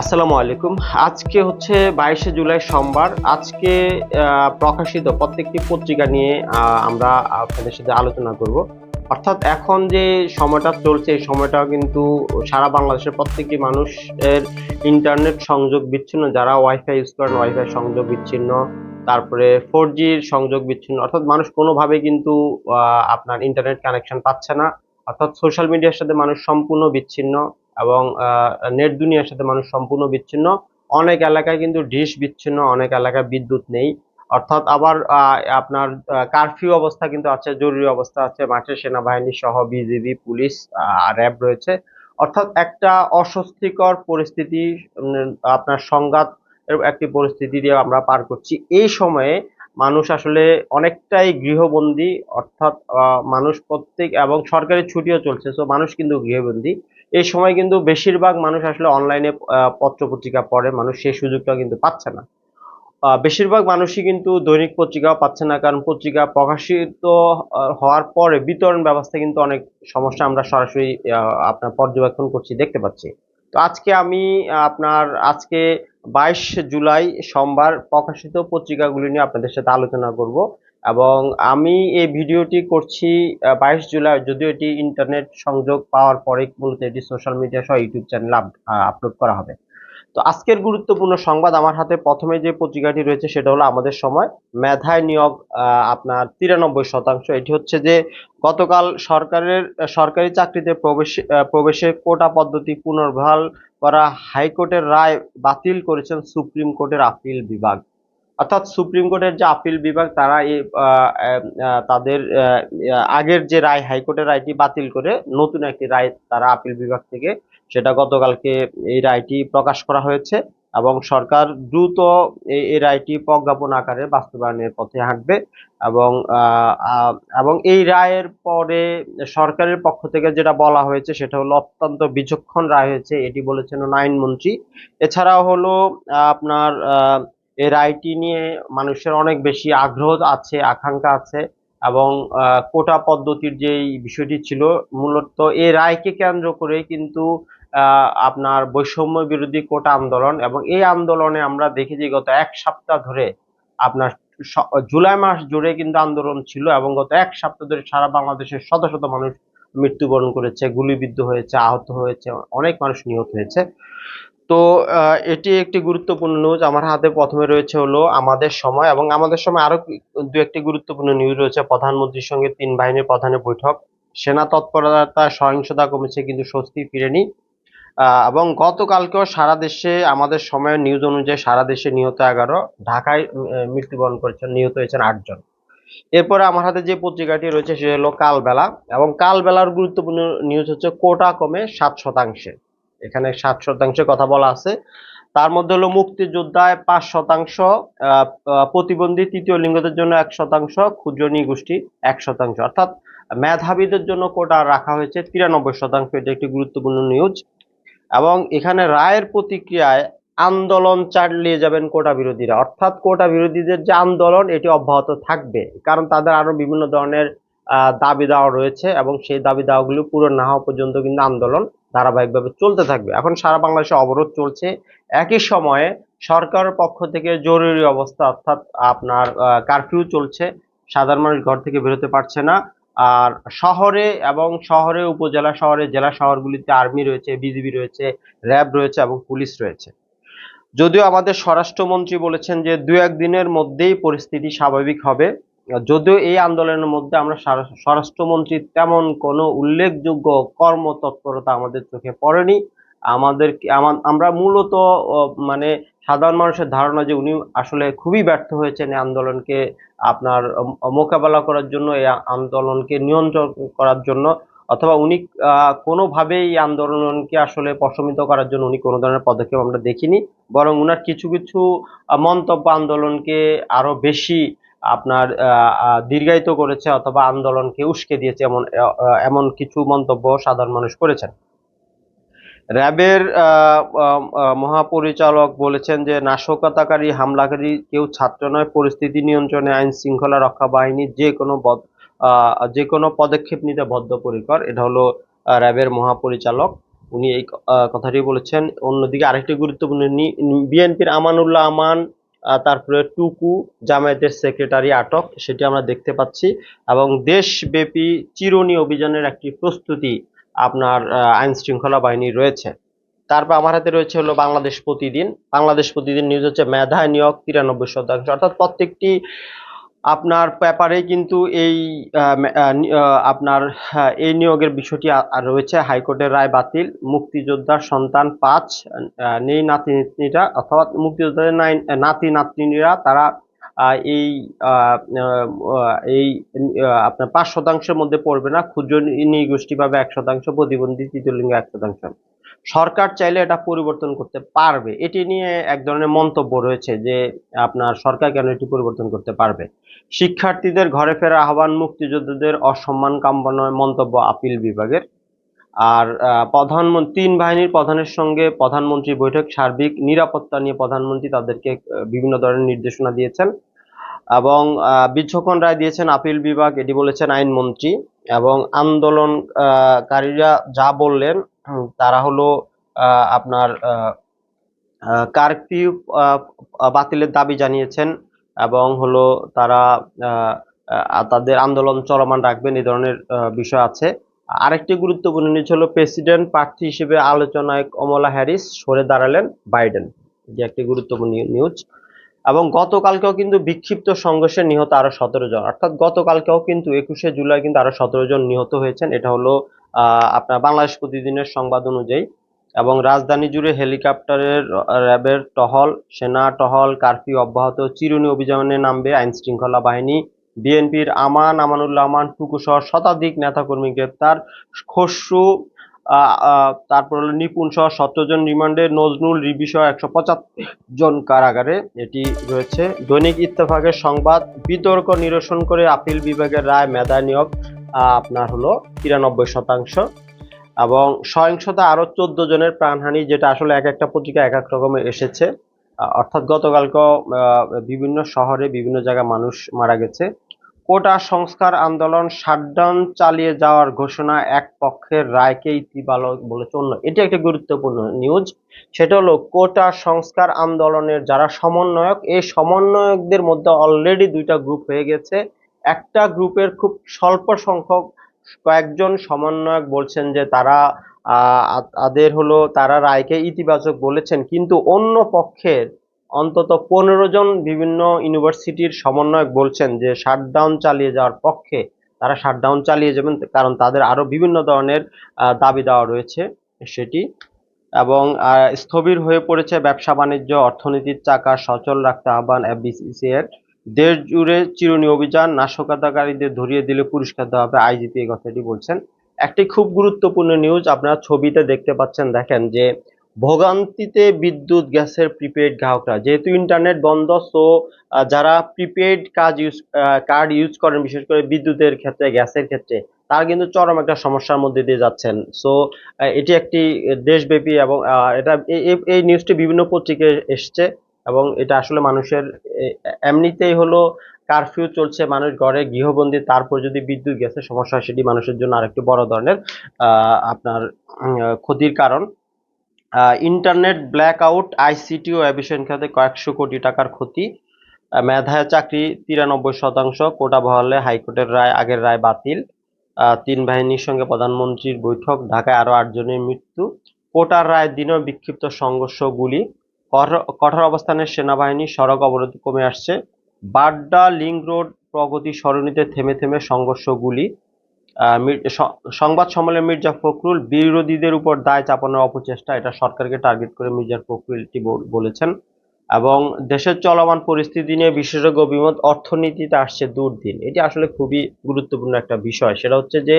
আসসালামু আলাইকুম। আজকে হচ্ছে বাইশে জুলাই সোমবার। আজকে প্রকাশিত প্রত্যেকটি পত্রিকা নিয়ে আমরা আপনাদের সাথে আলোচনা করব। অর্থাৎ এখন যে সময়টা চলছে, এই সময়টা কিন্তু সারা বাংলাদেশের প্রত্যেকটি মানুষের ইন্টারনেট সংযোগ বিচ্ছিন্ন। যারা ওয়াইফাই ইউজ করেন, ওয়াইফাই সংযোগ বিচ্ছিন্ন। তারপরে ফোর জির সংযোগ বিচ্ছিন্ন। অর্থাৎ মানুষ কোনোভাবে কিন্তু আপনার ইন্টারনেট কানেকশন পাচ্ছে না। অর্থাৎ সোশ্যাল মিডিয়ার সাথে মানুষ সম্পূর্ণ বিচ্ছিন্ন। এবং নেট দুনিয়ার সাথে মানুষ সম্পূর্ণ বিচ্ছিন্ন। অনেক এলাকায় কিন্তু ডিশ বিচ্ছিন্ন, অনেক এলাকায় বিদ্যুৎ নেই। অর্থাৎ আবার আপনার কারফিউ অবস্থা কিন্তু আছে, জরুরি অবস্থা আছে। মাঠে সেনাবাহিনী সহ বিজিবি, পুলিশ র্যাব রয়েছে। অর্থাৎ একটা অস্বস্তিকর পরিস্থিতি আপনার সংঘাত একটি পরিস্থিতি দিয়ে আমরা পার করছি। এই সময়ে মানুষ আসলে অনেকটাই গৃহবন্দী, অর্থাৎ মানুষ প্রত্যেক, এবং সরকারি ছুটিও চলছে তো মানুষ কিন্তু গৃহবন্দী। এই সময় কিন্তু বেশিরভাগ মানুষ আসলে অনলাইনে পত্র পত্রিকা পড়ে, মানুষ সেই সুযোগটা কিন্তু পাচ্ছে না। বেশিরভাগ মানুষই কিন্তু দৈনিক পত্রিকাও পাচ্ছে না, কারণ পত্রিকা প্রকাশিত হওয়ার পরে বিতরণ ব্যবস্থা কিন্তু অনেক সমস্যা আমরা সরাসরি আপনার পর্যবেক্ষণ করছি, দেখতে পাচ্ছি। তো আজকে আমি আপনার আজকে বাইশ জুলাই সোমবার প্রকাশিত পত্রিকাগুলি নিয়ে আপনাদের সাথে আলোচনা করব এবং আমি এই ভিডিওটি করছি বাইশ জুলাই, যদিও এটি ইন্টারনেট সংযোগ পাওয়ার পরে মূলত এটি সোশ্যাল মিডিয়া সহ ইউটিউব চ্যানেলে আপলোড করা হবে। তো আজকের গুরুত্বপূর্ণ সংবাদ আমার হাতে প্রথমে যে পত্রিকাটি রয়েছে সেটা হলো আমাদের সময়, মেধায় নিয়োগ আপনার তিরানব্বই শতাংশ। এটি হচ্ছে যে গতকাল সরকারের, সরকারি চাকরিতে প্রবেশ প্রবেশের কোটা পদ্ধতি পুনর্বহাল করা হাইকোর্টের রায় বাতিল করেছেন সুপ্রিম কোর্টের আপিল বিভাগ। অর্থাৎ সুপ্রিম কোর্টের যে আপিল বিভাগ, তারা এই তাদের আগের যে রায়, হাইকোর্টের রায়টি বাতিল করে নতুন একটি রায় তারা আপিল বিভাগ থেকে সেটা গতকালকে এই রায়টি প্রকাশ করা হয়েছে এবং সরকার দ্রুত এই রায়টি প্রজ্ঞাপন আকারে বাস্তবায়নের পথে হাঁটবে এবং এবং এই রায়ের পরে সরকারের পক্ষ থেকে যেটা বলা হয়েছে সেটা হলো অত্যন্ত বিচক্ষণ রায় হয়েছে, এটি বলেছেন নাইন মন্ত্রী। এছাড়াও হলো আপনার এই রায়টি নিয়ে মানুষের অনেক বেশি আগ্রহ আছে, আকাঙ্ক্ষা আছে এবং কোটা পদ্ধতির যে বিষয়টি ছিল মূলত এই রায়কে কেন্দ্র করে কিন্তু আপনার বৈষম্য বিরোধী কোটা আন্দোলন এবং এই আন্দোলনে আমরা দেখেছি গত এক সপ্তাহ ধরে আপনার জুলাই মাস জুড়ে কিন্তু আন্দোলন ছিল এবং গত এক সপ্তাহ ধরে সারা বাংলাদেশের শত শত মানুষ মৃত্যুবরণ করেছে, গুলিবিদ্ধ হয়েছে, আহত হয়েছে, অনেক মানুষ নিহত হয়েছে। তো এটি একটি গুরুত্বপূর্ণ নিউজ আমার হাতে প্রথমে রয়েছে হলো আমাদের সময় এবং আমাদের সময় আরও দু একটি গুরুত্বপূর্ণ নিউজ রয়েছে। প্রধানমন্ত্রীর সঙ্গে তিন বাহিনীর প্রধানের বৈঠক। সেনা তৎপরতা, সহিংসতা কমেছে কিন্তু স্বস্তি ফিরেনি। এবং গতকালকেও সারা দেশে আমাদের সময়ের নিউজ অনুযায়ী সারা দেশে নিহত এগারো, ঢাকায় মৃত্যুবরণ করেছেন, নিহত হয়েছেন আটজন। এরপরে আমার হাতে যে পত্রিকাটি রয়েছে সেটা হলো কালবেলা এবং কালবেলার গুরুত্বপূর্ণ নিউজ হচ্ছে কোটা কমে সাত শতাংশে। এখানে সাত শতাংশের কথা বলা আছে। তার মধ্যে হলো মুক্তিযোদ্ধায় পাঁচ শতাংশ প্রতিবন্ধী তৃতীয় লিঙ্গদের জন্য এক শতাংশ ক্ষুদ্র গোষ্ঠী এক শতাংশ। অর্থাৎ মেধাবীদের জন্য কোটা রাখা হয়েছে তিরানব্বই শতাংশ। এটা একটি গুরুত্বপূর্ণ নিউজ এবং এখানে রায়ের প্রতিক্রিয়ায় আন্দোলন চালিয়ে যাবেন কোটা বিরোধীরা। অর্থাৎ কোটা বিরোধীদের যে আন্দোলন, এটি অব্যাহত থাকবে। কারণ তাদের আরও বিভিন্ন ধরনের দাবি দাওয়া রয়েছে এবং সেই দাবি দাওয়াগুলো পূরণ না হওয়া পর্যন্ত কিন্তু আন্দোলন ধারাবাহিকভাবে চলতে থাকবে। এখন সারা বাংলাদেশে অবরোধ চলছে। একই সময়ে সরকারের পক্ষ থেকে জরুরি অবস্থা, অর্থাৎ আপনার কারফিউ চলছে। সাধারণ মানুষ ঘর থেকে বেরোতে পারছে না। আর শহরে এবং শহরে, উপজেলা শহরে, জেলা শহরগুলিতে আর্মি রয়েছে, বিজিবি রয়েছে, র্যাব রয়েছে এবং পুলিশ রয়েছে। যদিও আমাদের স্বরাষ্ট্রমন্ত্রী বলেছেন যে দু একদিনের মধ্যেই পরিস্থিতি স্বাভাবিক হবে, যদিও এই আন্দোলনের মধ্যে আমরা স্বরা- স্বরাষ্ট্রমন্ত্রীর তেমন কোনো উল্লেখযোগ্য কর্মতৎপরতা আমাদের চোখে পড়েনি। আমাদের আমা- আমরা মূলত মানে সাধারণ মানুষের ধারণা যে উনি আসলে খুবই ব্যর্থ হয়েছেন এই আন্দোলনকে আপনার মোকাবেলা করার জন্য, এই আন্দোলনকে নিয়ন্ত্রণ করার জন্য, অথবা উনি কোনোভাবেই এই আন্দোলনকে আসলে প্রশমিত করার জন্য উনি কোনো ধরনের পদক্ষেপ আমরা দেখিনি, বরং উনার কিছু কিছু মন্তব্য আন্দোলনকে আরও বেশি আপনার দীর্ঘায়িত করেছে অথবা আন্দোলনকে উস্কে দিয়েছে এমন এমন কিছু মন্তব্য সাধারণ মানুষ করেছেন। র্যাবের মহাপরিচালক বলেছেন যে নাশকতাকারী, হামলাকারী কেউ ছাত্র নয়। পরিস্থিতি নিয়ন্ত্রণে আইন শৃঙ্খলা রক্ষা বাহিনী যে কোনো যে কোনো পদক্ষেপ নিতে বদ্ধপরিকর। এটা হলো র্যাবের মহাপরিচালক। উনি এই কথাটি বলেছেন। অন্যদিকে আরেকটি গুরুত্বপূর্ণ বিএনপির আমানুল্লাহ আমান তারপরে টুকু, জামায়াতের সেক্রেটারি আটক, সেটি আমরা দেখতে পাচ্ছি। এবং দেশব্যাপী চিরুনি অভিযানের একটি প্রস্তুতি আপনার আইন শৃঙ্খলা বাহিনী রয়েছে। তারপর আমার হাতে রয়েছে হলো বাংলাদেশ প্রতিদিন। বাংলাদেশ প্রতিদিন নিউজ হচ্ছে মেধা নিয়োগ তিরানব্বই শতাংশ। অর্থাৎ প্রত্যেকটি আপনার পেপারে কিন্তু এই আপনার এই নিয়োগের বিষয়টি রয়েছে। হাইকোর্টের রায় বাতিল। মুক্তিযোদ্ধার সন্তান পাঁচ নেই নাতি নাতনিরা অথবা মুক্তিযোদ্ধাদের নাতি নাতনিরা তারা এই এই আপনার পাঁচ শতাংশের মধ্যে পড়বে না, ক্ষুদ্র নৃগোষ্ঠী পাবে এক শতাংশ, প্রতিবন্ধী, তৃতীয় লিঙ্গ এক শতাংশ। সরকার চাইলে এটা পরিবর্তন করতে পারবে। এটি নিয়ে এক ধরনের মন্তব্য রয়েছে যে, আপনার সরকার কেন এটি পরিবর্তন করতে পারবে? শিক্ষার্থীদের ঘরে ফেরার আহ্বান, মুক্তিযোদ্ধাদের অসম্মান কাম্য নয় মন্তব্য আপিল বিভাগের। আর প্রধানমন্ত্রী তিন বাহিনীর প্রধানের সঙ্গে প্রধানমন্ত্রী বৈঠক, সার্বিক নিরাপত্তা নিয়ে প্রধানমন্ত্রী তাদেরকে বিভিন্ন ধরনের নির্দেশনা দিয়েছেন। এবং বিচক্ষণ রায় দিয়েছেন আপিল বিভাগ, এটি বলেছেন আইনমন্ত্রী এবং আন্দোলনকারীরা যা বললেন তারা হলো আপনার কারফিউ বাতিলের দাবি জানিয়েছেন এবং হলো তারা তাদের আন্দোলন চলমান রাখবেন এই ধরনের বিষয় আছে। আরেকটি গুরুত্বপূর্ণ নিউজ হলো প্রেসিডেন্ট প্রার্থী হিসেবে আলোচনায় কমলা হ্যারিস সরে দাঁড়ালেন বাইডেন। যে একটি গুরুত্বপূর্ণ নিউজ। এবং গতকালকেও কিন্তু বিক্ষিপ্ত সংঘর্ষে নিহত আরও সতেরো জন। অর্থাৎ গতকালকেও কিন্তু একুশে জুলাই কিন্তু আরও সতেরো জন নিহত হয়েছেন। এটা হলো আপনার বাংলাদেশ প্রতিদিনের সংবাদ অনুযায়ী। এবং রাজধানী জুড়ে হেলিকপ্টারের র্যাবের টহল, সেনা টহল, কারফিউ অব্যাহত, চিরুনি অভিযানে নামবে আইন শৃঙ্খলা বাহিনী। বিএনপির আমান, আমানুল্লাহ আমান, টুকু সহ শতাধিক নেতাকর্মী গ্রেপ্তার। খসরু তারপর হলো নিপুণ সহ সতেরো জন রিমান্ডে নজরুল রিবি সহ একশো পঁচাত্তর জন কারাগারে এটি রয়েছে। দৈনিক ইত্তেফাকের সংবাদ, বিতর্ক নিরসন করে আপিল বিভাগের রায় মেধা নিয়োগ আপনার হলো তিরানব্বই শতাংশ। এবং সহিংসতা আরও চোদ্দ জনের প্রাণহানি, যেটা আসলে এক একটা পত্রিকা এক এক রকমের এসেছে। অর্থাৎ গতকালকে বিভিন্ন শহরে বিভিন্ন জায়গায় মানুষ মারা গেছে। কোটা সংস্কার আন্দোলন শাটডাউন চালিয়ে যাওয়ার ঘোষণা এক পক্ষের রায়কে ইতিবালক বলেছে অন্য এটি একটি গুরুত্বপূর্ণ নিউজ। সেটা হলো, কোটা সংস্কার আন্দোলনের যারা সমন্বয়ক, এই সমন্বয়কদের মধ্যে অলরেডি দুইটা গ্রুপ হয়ে গেছে। একটা গ্রুপের খুব স্বল্প সংখ্যক কয়েকজন সমন্বয়ক বলছেন যে তারা তাদের হলো তারা রায়কে ইতিবাচক বলেছেন। কিন্তু অন্য পক্ষের অন্তত পনেরো জন বিভিন্ন ইউনিভার্সিটির সমন্বয়ক বলছেন যে শাটডাউন চালিয়ে যাওয়ার পক্ষে তারা শাটডাউন চালিয়ে যাবেন, কারণ তাদের আরও বিভিন্ন ধরনের দাবি দেওয়া রয়েছে সেটি। এবং স্থবির হয়ে পড়েছে ব্যবসা বাণিজ্য, অর্থনীতির চাকা, সচল রাখতে আহ্বান এফবিসিসি এর দেশ জুড়ে চিরুনি অভিযান নাশকতাকারীদের ধরিয়ে দিলে পুরস্কার দেওয়া হবে আইজিপি, এই কথাটি বলছেন। একটি খুব গুরুত্বপূর্ণ নিউজ, আপনারা ছবিতে দেখতে পাচ্ছেন, দেখেন যে ভোগান্তিতে বিদ্যুৎ, গ্যাসের প্রিপেড গ্রাহকরা। যেহেতু ইন্টারনেট বন্ধ, সো যারা প্রিপেড কাজ ইউজ কার্ড ইউজ করেন, বিশেষ করে বিদ্যুতের ক্ষেত্রে, গ্যাসের ক্ষেত্রে, তারা কিন্তু চরম একটা সমস্যার মধ্যে দিয়ে যাচ্ছেন। সো এটি একটি দেশব্যাপী এবং এটা এই- নিউজটি বিভিন্ন পত্রিকায় এসছে এবং এটা আসলে মানুষের এমনিতেই হলো কারফিউ চলছে, মানুষ ঘরে গৃহবন্দী, তারপর যদি বিদ্যুৎ, গ্যাসের সমস্যা সেটি মানুষের জন্য আরেকটু বড় ধরনের আপনার ক্ষতির কারণ। ইন্টারনেট ব্ল্যাক আউট আইসিটি ও অ্যাভিয়েশন খাতে কয়েকশো কোটি টাকার ক্ষতি। মেধায় চাকরি তিরানব্বই শতাংশ, কোটা বহালে হাইকোর্টের রায়, আগের রায় বাতিল। তিন বাহিনীর সঙ্গে প্রধানমন্ত্রীর বৈঠক, ঢাকায় আরও আটজনের মৃত্যু। কোটার রায়ের দিনেও বিক্ষিপ্ত সংঘর্ষ গুলি কঠোর- অবস্থানের সেনাবাহিনী সড়ক অবরোধ কমে আসছে। বাড্ডা লিংক রোড প্রগতি সরণিতে থেমে থেমে সংঘর্ষ গুলি সংবাদ সম্মেলনে মির্জা ফখরুল বিরোধীদের উপর দায় চাপানোর অপচেষ্টা, এটা সরকারকে টার্গেট করে মির্জা ফখরুল এটি বলেছেন। এবং দেশের চলমান পরিস্থিতি নিয়ে বিশেষজ্ঞ অভিমত, অর্থনীতিতে আসছে দুর্দিন। এটি আসলে খুবই গুরুত্বপূর্ণ একটা বিষয়। সেটা হচ্ছে যে,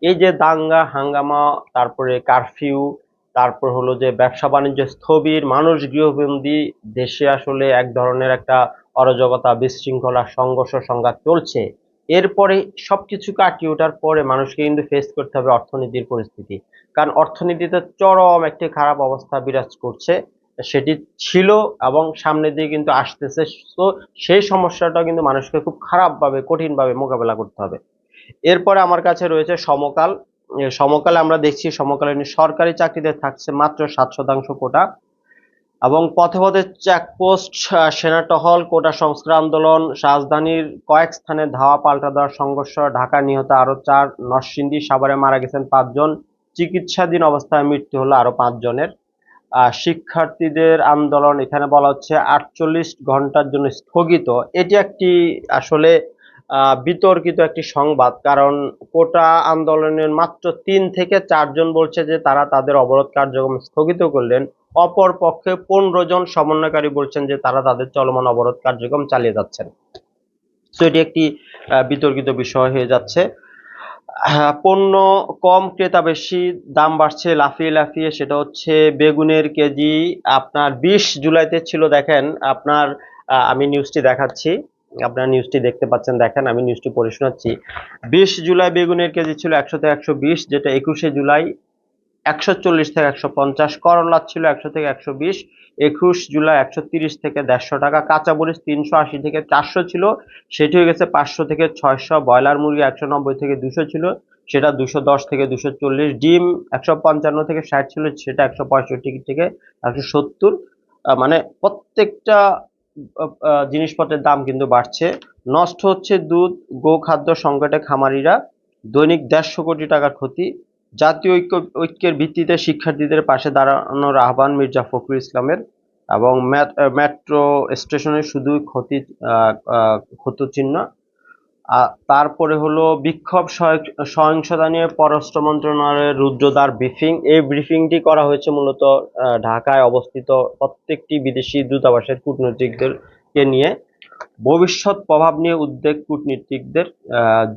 এই যে দাঙ্গা, হাঙ্গামা, তারপরে কারফিউ, তারপর হলো যে ব্যবসা বাণিজ্য স্থবির, মানুষ গৃহবন্দী, দেশে আসলে এক ধরনের একটা অরাজকতা বিশৃঙ্খলা, সংঘর্ষ, সংঘাত চলছে। এরপরে সবকিছু কাটিয়ে ওঠার পরে মানুষকে কিন্তু ফেস করতে হবে অর্থনীতির পরিস্থিতি। কারণ অর্থনীতিতে চরম একটি খারাপ অবস্থা বিরাজ করছে। সেটি ছিল এবং সামনে দিয়ে কিন্তু আসতেছে। তো সেই সমস্যাটা কিন্তু মানুষকে খুব খারাপভাবে, কঠিনভাবে মোকাবেলা করতে হবে। এরপরে আমার কাছে রয়েছে সমকাল। সমকালে আমরা দেখছি, সমকালীন সরকারি চাকরিতে থাকছে মাত্র সাত শতাংশ কোটা। এবং পথে পথে চেকপোস্ট সেনা টহল, কোটা সংস্কার আন্দোলন, রাজধানীর কয়েক স্থানে ধাওয়া পাল্টা দেওয়ার সংঘর্ষ ঢাকা নিহত আরও চার নরসিংদী সাভারে মারা গেছেন পাঁচজন, চিকিৎসাধীন অবস্থায় মৃত্যু হলো আরও পাঁচজনের। শিক্ষার্থীদের আন্দোলন, এখানে বলা হচ্ছে আটচল্লিশ ঘণ্টার জন্য স্থগিত। এটি একটি আসলে বিতর্কিত একটি সংবাদ, কারণ কোটা আন্দোলনের মাত্র তিন থেকে চারজন বলছে যে তারা তাদের অবরোধ কার্যক্রম স্থগিত করলেন। অপর পক্ষে পনেরো জন সমন্বয়কারী বলছেন যে তারা তাদের চলমান অবরোধ কার্যক্রম চালিয়ে যাচ্ছেন। তো এটি একটি বিতর্কিত বিষয় হয়ে যাচ্ছে। হ্যাঁ, পণ্য কম ক্রেতা বেশি দাম বাড়ছে লাফিয়ে লাফিয়ে সেটা হচ্ছে বেগুনের কেজি আপনার বিশ জুলাইতে ছিল দেখেন আপনার আমি নিউজটি দেখাচ্ছি। আপনার নিউজটি দেখতে পাচ্ছেন দেখেন আমি নিউজটি পড়ে শোনাচ্ছি। বিশ জুলাই বেগুনের কেজি ছিল একশো একশো বিশ যেটা একুশে জুলাই একশো চল্লিশ থেকে একশো পঞ্চাশ, করলা ছিল একশো থেকে একশো বিশ, একুশ জুলাই একশো তিরিশ থেকে দেড়শো টাকা কাঁচা মরিচ তিনশো আশি থেকে চারশো ছিল, সেটি হয়ে গেছে পাঁচশো থেকে ছয়শো, ব্রয়লার মুরগি একশো নব্বই থেকে দুশো ছিল, সেটা দুশো দশ থেকে দুশো চল্লিশ, ডিম একশো পঞ্চান্ন থেকে ষাট ছিল, সেটা একশো পঁয়ষট্টি থেকে একশো সত্তর। মানে প্রত্যেকটা জিনিসপত্রের দাম কিন্তু বাড়ছে। নষ্ট হচ্ছে দুধ, গোখাদ্য সংকটে খামারিরা, দৈনিক দেড়শো কোটি টাকার ক্ষতি জাতীয় ঐক্য, ঐক্যের ভিত্তিতে শিক্ষার্থীদের পাশে দাঁড়ানোর আহ্বান মির্জা ফখরুল ইসলামের এবং মেট্রো স্টেশনে শুধু ক্ষতি ক্ষতচিহ্ন। তারপরে হলো বিক্ষোভ সহ- সহিংসতা নিয়ে পররাষ্ট্র মন্ত্রণালয়ের রুদ্রদ্বার ব্রিফিং। এই ব্রিফিংটি করা হয়েছে মূলত ঢাকায় অবস্থিত প্রত্যেকটি বিদেশি দূতাবাসের কূটনীতিকদেরকে নিয়ে। ভবিষ্যৎ প্রভাব নিয়ে উদ্বেগ কূটনীতিকদের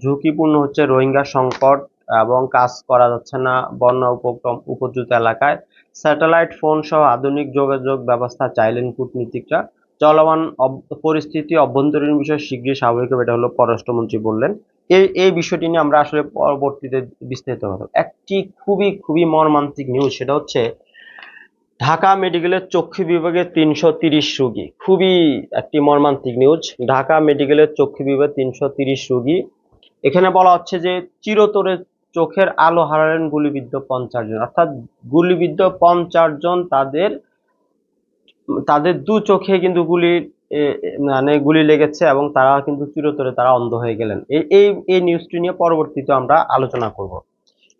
ঝুঁকিপূর্ণ হচ্ছে রোহিঙ্গা সংকট এবং কাজ করা যাচ্ছে না বন্যা উপক্রম উপযুক্ত এলাকায়। স্যাটেলাইট ফোন সহ আধুনিক যোগাযোগ ব্যবস্থা চাইলেন কূটনীতিকরা। চলমান পরিস্থিতি অভ্যন্তরীণ বিষয় শীঘ্রই স্বাভাবিক হবে, এটা হলো পররাষ্ট্রমন্ত্রী বললেন। এই এই বিষয়টি নিয়ে আমরা আসলে পরবর্তীতে বিস্তারিত হবে একটি খুবই খুবই মর্মান্তিক নিউজ সেটা হচ্ছে ঢাকা মেডিকেলের চক্ষু বিভাগে তিনশো তিরিশ রুগী। খুবই একটি মর্মান্তিক নিউজ ঢাকা মেডিকেলের চক্ষু বিভাগে তিনশো তিরিশ রোগী। এখানে বলা হচ্ছে যে চিরতরে চোখের আলো হারালেন গুলিবিদ্ধ পঞ্চাশ জন। অর্থাৎ গুলিবিদ্ধ পঞ্চাশ জন তাদের তাদের দু চোখে কিন্তু গুলি মানে গুলি লেগেছে এবং তারা কিন্তু চিরতরে তারা অন্ধ হয়ে গেলেন। এই এই নিউজটি নিয়ে পরবর্তীতে আমরা আলোচনা করব।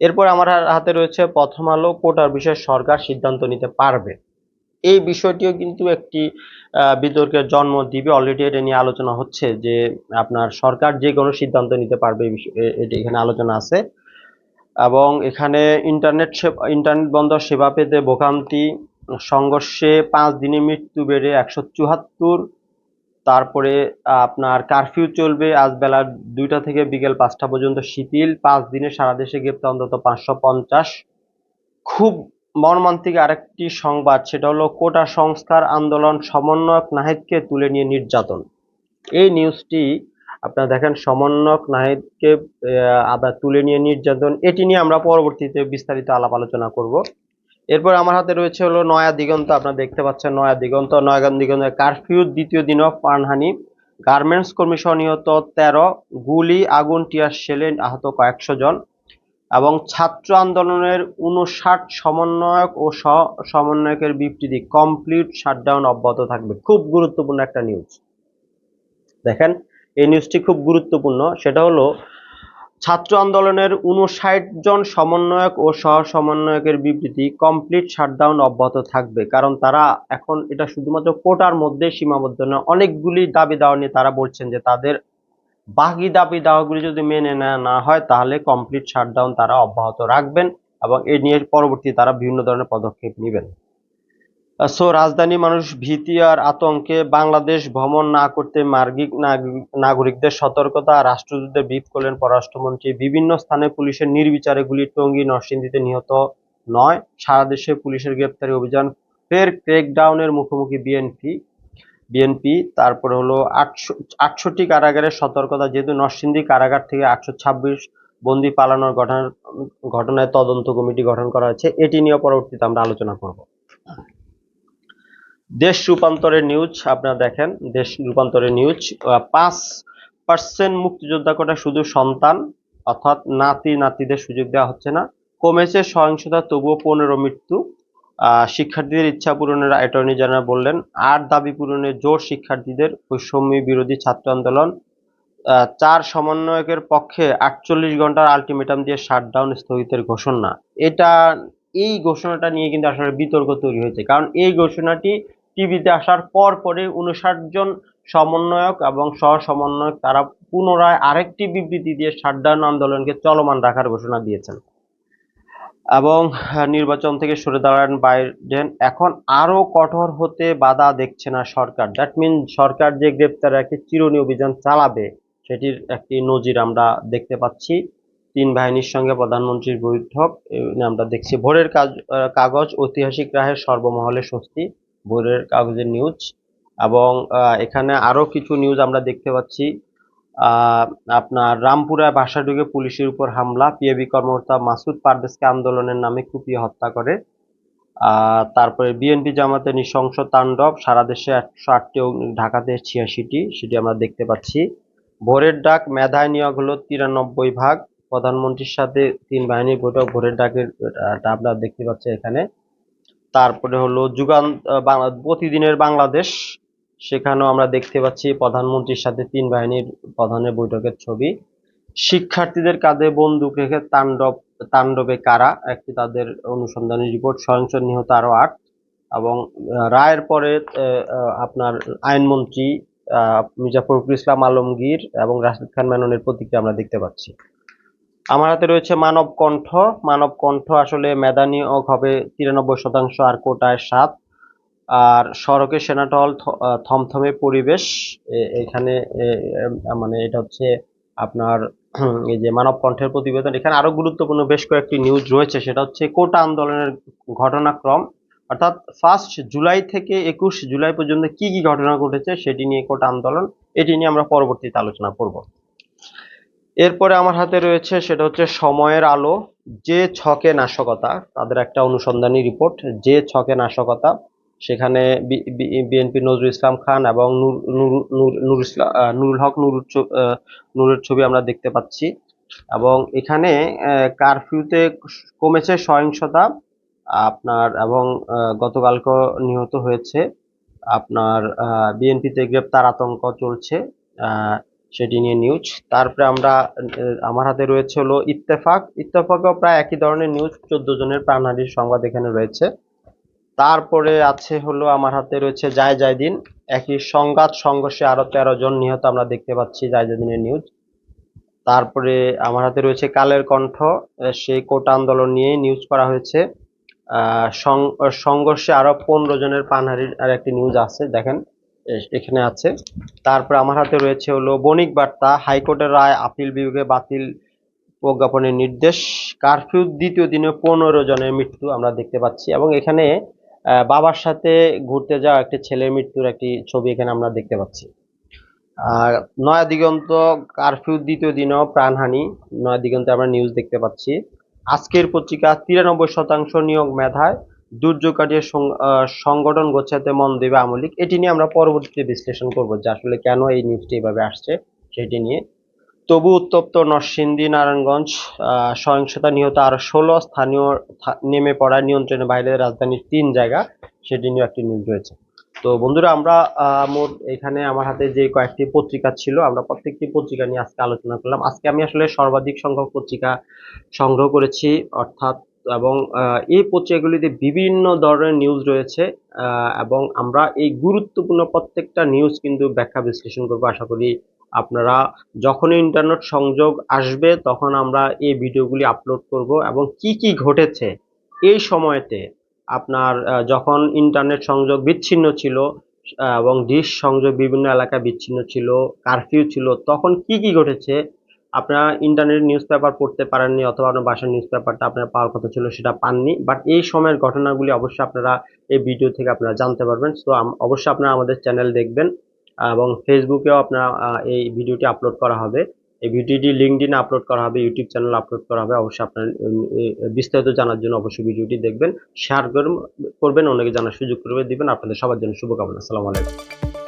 এরপর আমার হাতে রয়েছে প্রথম আলো, কোটার বিষয়ে সরকার সিদ্ধান্ত নিতে পারবে। এই বিষয়টিও কিন্তু একটি বিতর্কের জন্ম দিবে। অলরেডি এটা নিয়ে আলোচনা হচ্ছে যে আপনার সরকার যে কোনো সিদ্ধান্ত নিতে পারবে এটি এখানে আলোচনা আছে। এবং এখানে ইন্টারনেট ইন্টারনেট বন্ধ সেবা পেতে ভোগান্তি, সংঘর্ষে পাঁচ দিনে মৃত্যু বেড়ে একশো চুয়াত্তর। তারপরে আপনার কারফিউ চলবে আজ বেলা দুইটা থেকে বিকেল পাঁচটা পর্যন্ত শিথিল। পাঁচ দিনে সারা দেশে গ্রেপ্তার অন্তত পাঁচশো পঞ্চাশ। খুব মর্মান্তিক আরেকটি সংবাদ, সেটা হলো কোটা সংস্কার আন্দোলন সমন্বয়ক নাহিদকে তুলে নিয়ে নির্যাতন। এই নিউজটি আপনারা দেখেন সমন্বয়ক নাহিদকে আবার তুলে নিয়ে নির্যাতন, এটি নিয়ে আমরা পরবর্তীতে বিস্তারিত আলাপ আলোচনা করব। এরপর আমার হাতে রয়েছে হলো নয়া দিগন্ত, আপনারা দেখতে পাচ্ছেন নয়া দিগন্ত নয়া দিগন্ত কারফিউর দ্বিতীয় দিনও প্রাণহানি গার্মেন্টস কর্মী সহ তেরো, গুলি, আগুন টিয়ার সেলে আহত কয়েকশো জন। এবং ছাত্র আন্দোলনের উনষাট সমন্বয়ক ও সমন্বয়কের বিবৃতি কমপ্লিট শাটডাউন অব্যাহত থাকবে। খুব গুরুত্বপূর্ণ একটা নিউজ দেখেন এই নিউজটি খুব গুরুত্বপূর্ণ। সেটা হলো, ছাত্র আন্দোলনের উনষাট জন সমন্বয়ক ও সহ সমন্বয়কের বিবৃতি কমপ্লিট শাটডাউন অব্যাহত থাকবে। কারণ তারা এখন এটা শুধুমাত্র কোটার মধ্যে সীমাবদ্ধ নয়, অনেকগুলি দাবি দাওয়া নিয়ে তারা বলছেন যে তাদের বাকি দাবি দাওয়াগুলি যদি মেনে নেওয়া না হয়, তাহলে কমপ্লিট শাটডাউন তারা অব্যাহত রাখবেন এবং এ নিয়ে পরবর্তী তারা বিভিন্ন ধরনের পদক্ষেপ নেবেন। সো রাজধানী মানুষ ভীতি আর আতঙ্কে বাংলাদেশ ভ্রমণ না করতে মার্গিক নাগ- নাগরিকদের সতর্কতা রাষ্ট্রদূতদের বিপ করলেন পররাষ্ট্রমন্ত্রী। বিভিন্ন স্থানে পুলিশের নির্বিচারে গুলি টঙ্গী নরসিংদীতে নিহত নয়। সারা দেশে পুলিশের গ্রেপ্তারি অভিযান। ফের ক্রেকডাউনের মুখোমুখি বিএনপি বিএনপি। তারপরে হলো আটশো, আটষট্টি কারাগারের সতর্কতা, যেহেতু নরসিংদী কারাগার থেকে আটশো ছাব্বিশ বন্দি পালানোর ঘটনার, ঘটনায় তদন্ত কমিটি গঠন করা হয়েছে। এটি নিয়ে পরবর্তীতে আমরা আলোচনা করব। দেশ রূপান্তরের নিউজ আপনারা দেখেন, দেশ রূপান্তরের নিউজ পাঁচ পার্সেন্ট মুক্তিযোদ্ধা কোটা শুধু সন্তান, অর্থাৎ নাতি নাতিদের সুযোগ দেওয়া হচ্ছে না। কমেছে সহিংসতা, তবুও পনেরো মৃত্যু। শিক্ষার্থীদের ইচ্ছা পূরণের অ্যাটর্নি জেনারেল বললেন, আর দাবি পূরণে জোর শিক্ষার্থীদের বৈষম্য বিরোধী ছাত্র আন্দোলন। চার সমন্বয়কের পক্ষে আটচল্লিশ ঘণ্টার আলটিমেটাম দিয়ে শাটডাউন স্থগিতের ঘোষণা। এটা, এই ঘোষণাটা নিয়ে কিন্তু আসলে বিতর্ক তৈরি হয়েছে। কারণ এই ঘোষণাটি টিভিতে আসার পর পরে উনষাট জন সমন্বয়ক এবং সহ সমন্বয়ক তারা পুনরায় আরেকটি বিবৃতি দিয়ে শাটডাউন আন্দোলনকে চলমান রাখার ঘোষণা দিয়েছেন। এবং নির্বাচন থেকে সরে দাঁড়ান বাইডেন। এখন আরও কঠোর হতে বাধা দেখছে না সরকার। দ্যাট মিন সরকার যে গ্রেপ্তার একটি চিরুনি অভিযান চালাবে, সেটির একটি নজির আমরা দেখতে পাচ্ছি। তিন বাহিনীর সঙ্গে প্রধানমন্ত্রীর বৈঠক আমরা দেখছি ভোরের কাজ কাগজ, ঐতিহাসিক রাহের সর্বমহলে স্বস্তি। ভোরের কাগজের নিউজ এবং এখানে আরও কিছু নিউজ আমরা দেখতে পাচ্ছি। আপনার রামপুরায় বাসা ঢুকে পুলিশের উপর হামলা পিএবি কর্মকর্তা মাসুদ পারভেজকে আন্দোলনের নামে কুপিয়ে হত্যা করে। তারপরে বিএনপি জামাতের নৃশংস তাণ্ডব, সারা দেশে একশো আটটি ঢাকাতে ছিয়াশিটি, সেটি আমরা দেখতে পাচ্ছি। ভোরের ডাক মেধায় নিয়োগ হলো তিরানব্বই ভাগ। প্রধানমন্ত্রীর সাথে তিন বাহিনীর বৈঠক, ভোরের ডাকের আমরা দেখতে পাচ্ছি এখানে। তারপরে হলো যুগান প্রতিদিনের বাংলাদেশ। সেখানেও আমরা দেখতে পাচ্ছি প্রধানমন্ত্রীর সাথে তিন বাহিনীর প্রধানের বৈঠকের ছবি। শিক্ষার্থীদের কাঁধে বন্দুক রেখে তাণ্ডব তাণ্ডবে কারা? একটি তাদের অনুসন্ধানী রিপোর্ট সহিংস নিহত আরও আট। এবং রায়ের পরে আপনার আইনমন্ত্রী আহ, মির্জা ফখরুল ইসলাম আলমগীর এবং রাশিদ খান মেননের প্রতিক্রিয়া আমরা দেখতে পাচ্ছি। আমার হাতে রয়েছে মানব কণ্ঠ। মানব কণ্ঠ আসলে মেধানী ও হবে তিরানব্বই শতাংশ আর কোটায় সাত। আর সড়কে সেনাটহল থ- থমথমে পরিবেশ। এখানে মানে এটা হচ্ছে আপনার এই যে মানব কণ্ঠের প্রতিবেদন। এখানে আরও গুরুত্বপূর্ণ বেশ কয়েকটি নিউজ রয়েছে। সেটা হচ্ছে কোটা আন্দোলনের ঘটনাক্রম। অর্থাৎ ফার্স্ট জুলাই থেকে একুশ জুলাই পর্যন্ত কি কি ঘটনা ঘটেছে সেটি নিয়ে কোটা আন্দোলন। এটি নিয়ে আমরা পরবর্তীতে আলোচনা করব। এরপরে আমার হাতে রয়েছে সেটা হচ্ছে সময়ের আলো যে ছকে নাশকতা তাদের একটা অনুসন্ধানী রিপোর্ট যে ছকে নাশকতা সেখানে বিএনপি নজরুল ইসলাম খান এবং নূর নূর- নূর নূর ইসলাম নুরুল হক নুরুর ছ- আহ, ছবি আমরা দেখতে পাচ্ছি এবং এখানে কারফিউতে কমেছে সহিংসতা আপনার এবং গতকালকে নিহত হয়েছে আপনার বিএনপিতে গ্রেপ্তার আতঙ্ক চলছে সেটি নিয়ে নিউজ তারপরে আমরা, আমার হাতে রয়েছে হলো ইত্তেফাক। ইত্তেফাকও প্রায় একই ধরনের নিউজ চোদ্দ জনের প্রাণহানির সংবাদ এখানে রয়েছে। তারপরে আছে হলো আমার হাতে রয়েছে জায় দিন। একই সংঘাত, সংঘর্ষে আরও তেরো জন নিহত আমরা দেখতে পাচ্ছি জায় দিনের নিউজ তারপরে আমার হাতে রয়েছে কালের কণ্ঠ। সেই কোটা আন্দোলন নিয়ে নিউজ করা হয়েছে। সংঘর্ষে আরও পনেরো জনের প্রাণহানির আর একটি নিউজ আছে, দেখেন। এখানে আছে। তারপরে আমার হাতে রয়েছে হলো বণিক বার্তা, হাইকোর্টের রায়, আপিল বিভাগে বাতিল প্রজ্ঞাপনের নির্দেশ, কারফিউ দ্বিতীয় দিনে পনেরো জনের মৃত্যু আমরা দেখতে পাচ্ছি এবং এখানে বাবার সাথে ঘুরতে যাওয়া একটি ছেলের মৃত্যুর একটি ছবি এখানে আমরা দেখতে পাচ্ছি। আর নয়া দিগন্ত, কারফিউ দ্বিতীয় দিনেও প্রাণহানি, নয়া দিগন্তে আমরা নিউজ দেখতে পাচ্ছি। আজকের পত্রিকা তিরানব্বই শতাংশ নিয়োগ মেধায়। দুর্যোগ কাটিয়ে সংগঠন গোছাতে মন দেবে আমলিক। এটি নিয়ে আমরা পরবর্তীতে বিশ্লেষণ করব যে আসলে কেন এই নিউজটি এভাবে আসছে সেটি নিয়ে। তবু উত্তপ্ত নরসিংদী, নারায়ণগঞ্জ সহিংসতা নিহত আরও ষোলো স্থানীয় নেমে পড়া নিয়ন্ত্রণের বাইরে রাজধানীর তিন জায়গা সেটি নিয়ে একটি নিউজ রয়েছে। তো বন্ধুরা, আমরা মোট এখানে আমার হাতে যে কয়েকটি পত্রিকা ছিল, আমরা প্রত্যেকটি পত্রিকা নিয়ে আজকে আলোচনা করলাম। আজকে আমি আসলে সর্বাধিক সংখ্যক পত্রিকা সংগ্রহ করেছি, অর্থাৎ এবং এই পত্রিকাগুলিতে বিভিন্ন ধরনের নিউজ রয়েছে এবং আমরা এই গুরুত্বপূর্ণ প্রত্যেকটা নিউজ কিন্তু ব্যাখ্যা বিশ্লেষণ করব। আশা করি আপনারা যখনই ইন্টারনেট সংযোগ আসবে তখন আমরা এই ভিডিওগুলি আপলোড করব এবং কি কি ঘটেছে এই সময়তে আপনার যখন ইন্টারনেট সংযোগ বিচ্ছিন্ন ছিল এবং ডিশ সংযোগ বিভিন্ন এলাকায় বিচ্ছিন্ন ছিল কারফিউ ছিল, তখন কি কি ঘটেছে আপনারা ইন্টারনেট নিউজ পেপার পড়তে পারেননি অথবা আপনার বাসার নিউজ পেপারটা আপনার পাওয়ার কথা ছিল সেটা পাননি বাট এই সময়ের ঘটনাগুলি অবশ্যই আপনারা এই ভিডিও থেকে আপনারা জানতে পারবেন। তো অবশ্যই আপনারা আমাদের চ্যানেল দেখবেন এবং ফেসবুকেও আপনার এই ভিডিওটি আপলোড করা হবে। এই ভিডিওটি লিঙ্কডিনে আপলোড করা হবে ইউটিউব চ্যানেল আপলোড করা হবে। অবশ্যই আপনার বিস্তারিত জানার জন্য অবশ্যই ভিডিওটি দেখবেন। শেয়ার করবেন অনেকে জানার সুযোগ করে দিবেন। আপনাদের সবার জন্য শুভকামনা। আসসালামু আলাইকুম।